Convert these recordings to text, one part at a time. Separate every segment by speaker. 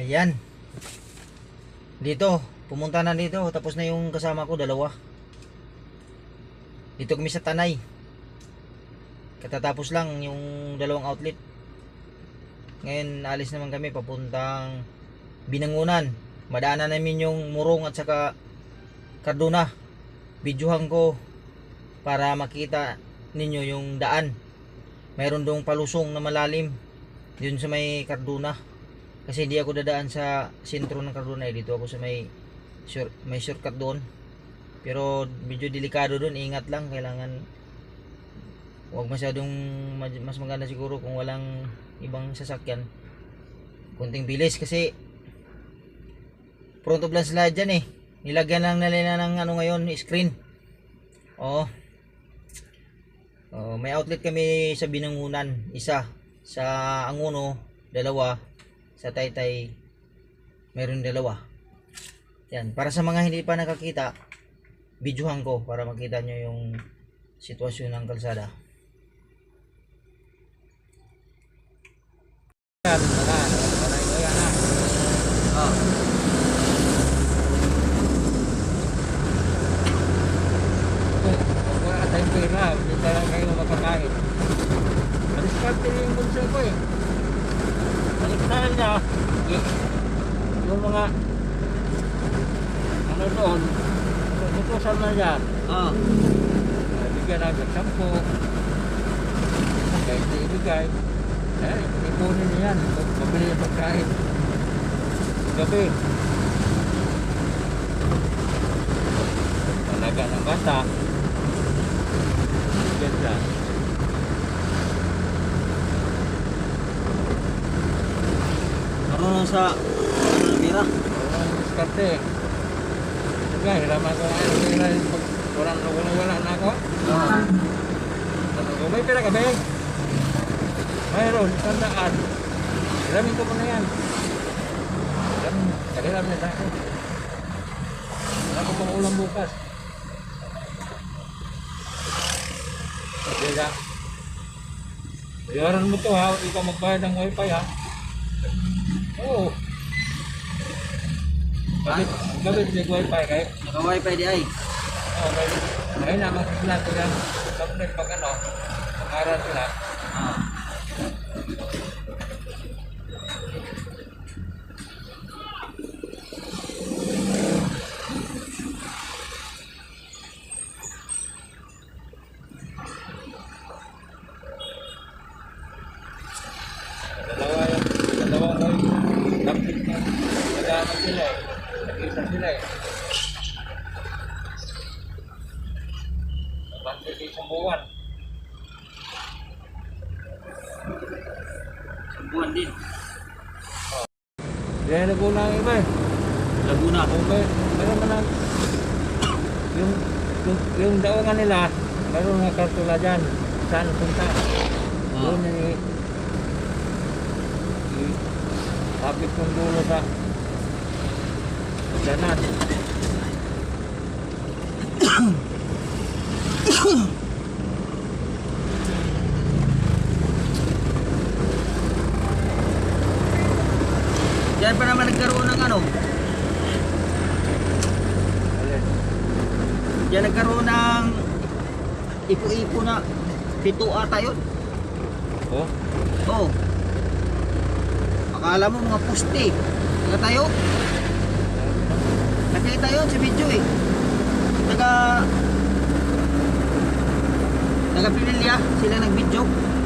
Speaker 1: Ayan. Dito, pumunta na dito. Tapos na yung kasama ko, dalawa. Dito kami sa Tanay. Katatapos lang yung dalawang outlet. Ngayon, alis naman kami papuntang Binangunan. Madaanan namin yung Murong at saka Cardona. Videohan ko para makita ninyo yung daan. Mayroon dong palusong na malalim yun sa may Cardona. Kasi hindi ako dadaan sa sentro ng Cardona. Dito ako sa may may shortcut doon. Pero medyo delikado doon. Ingat lang. Kailangan huwag masyadong ma- mas maganda siguro kung walang ibang sasakyan. Kunting bilis kasi front of land slide dyan eh. Nilagyan lang nila ng ano ngayon, screen. Oo. Oo, may outlet kami sa Binangunan, isa. Sa Anguno, dalawa. Sa Taytay, meron dalawa. Yan, para sa mga hindi pa nakakita, videohan ko para makita nyo yung sitwasyon ng kalsada.
Speaker 2: Yan, wala. Wala ito yan ha.
Speaker 1: Ah.
Speaker 2: Kung wala tayong pera, hindi talaga kayo makakain. Madiskarte yung bunso ko eh. Baliktaran niya, y- yung mga ano doon, tutusan na yan.
Speaker 1: Ah.
Speaker 2: Bigyan agad sampo. Kahit ibigay. Eh, ipunin niya yan. Mabili yung pagkain. Gabi. Talaga ng bata. Siya.
Speaker 1: Marunong sa
Speaker 2: Walang diskarte. Sige, hiraman ko nga yung pera yung pag walang wala, wala na ako. Sabi ko, may pera ka, Beng? Mayroon, tandaan. Hiramin ko muna yan. Hiramin, kaliram na akin. Wala ko pang ulam bukas. Sige ka. Bayaran mo to ha, ikaw magbayad ng wifi ha. Oo. Gabi, gabi may wifi kayo.
Speaker 1: Naka-wifi di ay.
Speaker 2: Okay. Ngayon naman sila sila kapag pag ano, pangaral sila.
Speaker 1: Ah.
Speaker 2: Dalawa yung, dalawa ko yung lapit na nag-ano sila eh. Nakita sila eh. Nabante sa isang buwan.
Speaker 1: Buwan din.
Speaker 2: Kaya naguna ang iba eh.
Speaker 1: Laguna.
Speaker 2: Kung may, meron man ang, yung, yung, yung daungan nila, meron nga kartula dyan. Saan punta? Doon yung i- i- kapit kong dulo sa
Speaker 1: Yan pa naman nagkaroon ng ano.
Speaker 2: Alin?
Speaker 1: Yan nagkaroon ng ipo-ipo na pito ata yun.
Speaker 2: Oh?
Speaker 1: Oo. Akala mo mga puste. Taga tayo. Nakita yun sa video eh. Taga... Taga Pililya. Sila nag-video.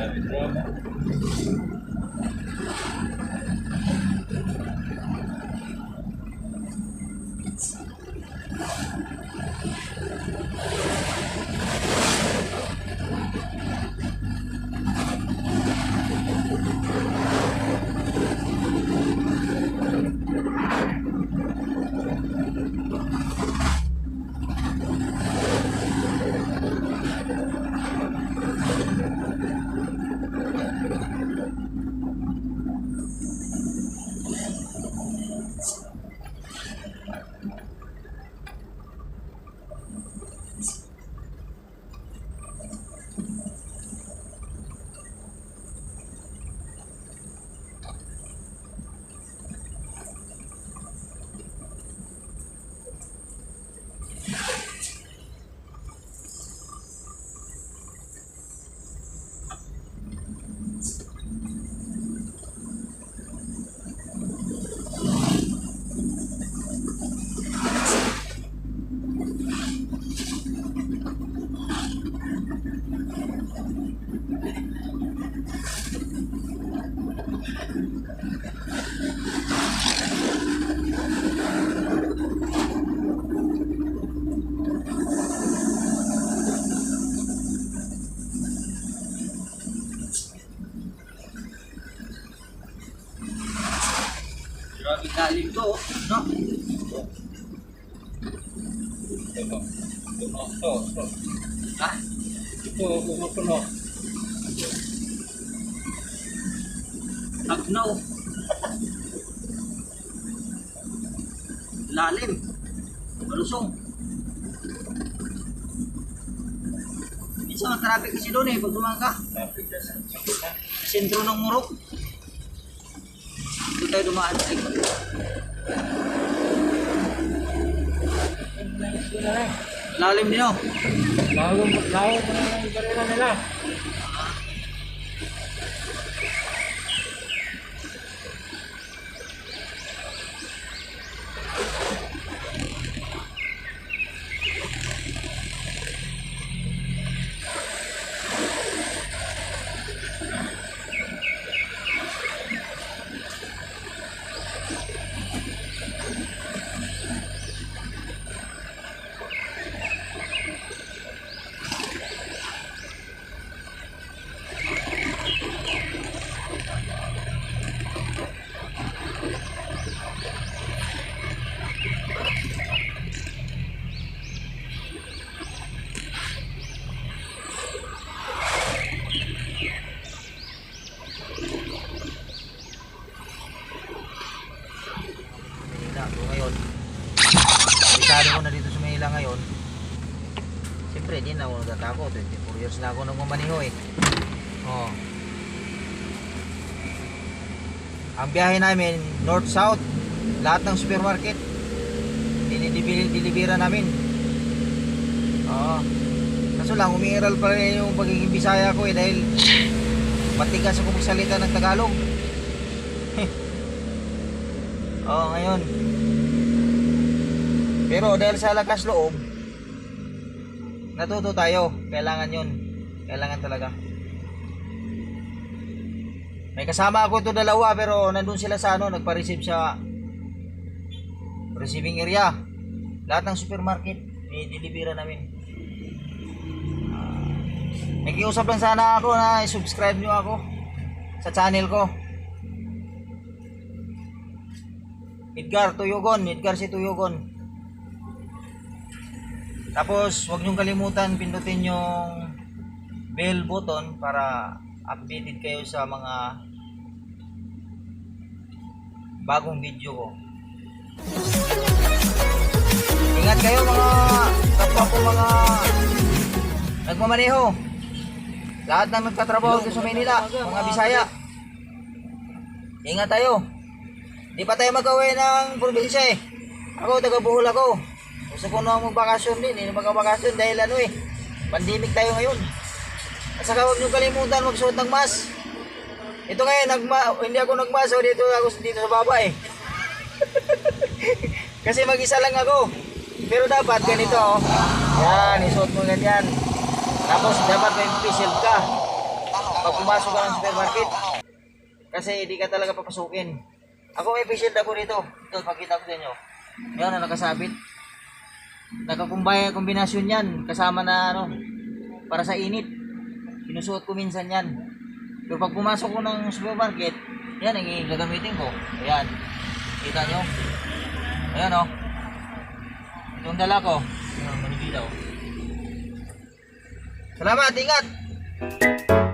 Speaker 2: Tá me
Speaker 1: Tagnaw. Lalim. Malusong. Minsan ang traffic kasi doon eh, pag dumaan ka.
Speaker 2: Traffic na sa
Speaker 1: sentro ng Murok. Dito tayo dumaan. Ay, lalim din oh.
Speaker 2: Lago mo lago mo na yung barila nila.
Speaker 1: Manila ako ngayon. Kabisado ko na dito sa Manila ngayon. Siyempre, di na ako nagtatakot. 24 years na ako nagmamaniho eh. Oh. Ang biyahe namin, north-south. Lahat ng supermarket. Dinidibira namin. Oo. Kaso lang, umiiral pa rin yung pagiging bisaya ko eh dahil matigas ako magsalita ng Tagalog. Oo, ngayon. Pero dahil sa lakas loob, natuto tayo. Kailangan yun. Kailangan talaga. May kasama ako ito dalawa pero nandun sila sa ano, nagpa-receive sa receiving area. Lahat ng supermarket, may delivera namin. Ah, Nakiusap lang sana ako na i-subscribe nyo ako sa channel ko. Edgar Tuyogon, Edgar si Tuyogon. Tapos, huwag niyong kalimutan pindutin yung bell button para updated kayo sa mga bagong video ko. Ingat kayo mga kapwa ko mga nagmamaneho. Lahat na nagtatrabaho dito sa Manila, mga Bisaya. Ingat tayo. Di pa tayo mag-away ng probinsya eh. Ako, taga Bohol ako. Gusto ko na magbakasyon din. Hindi magkabakasyon dahil ano eh. Pandemic tayo ngayon. At saka huwag niyo kalimutan magsuot ng mask. Ito ngayon, nagma hindi ako nagmask. So dito ako dito sa baba eh. Kasi mag-isa lang ako. Pero dapat ganito oh. Yan, isuot mo ganyan. Tapos dapat may face ka. Pag pumasok ka ng supermarket. Kasi hindi ka talaga papasukin. Ako may face shield ako dito. Ito, pakita ko sa inyo. Yan na nakasabit. Nakakumbay kombinasyon yan. Kasama na ano, para sa init. Sinusuot ko minsan yan. Pero pag pumasok ko ng supermarket, yan ang gagamitin ko. Ayan. Kita nyo? Ayan o. Oh. Itong dala ko. Ayan, manibilaw. Salamat, ingat!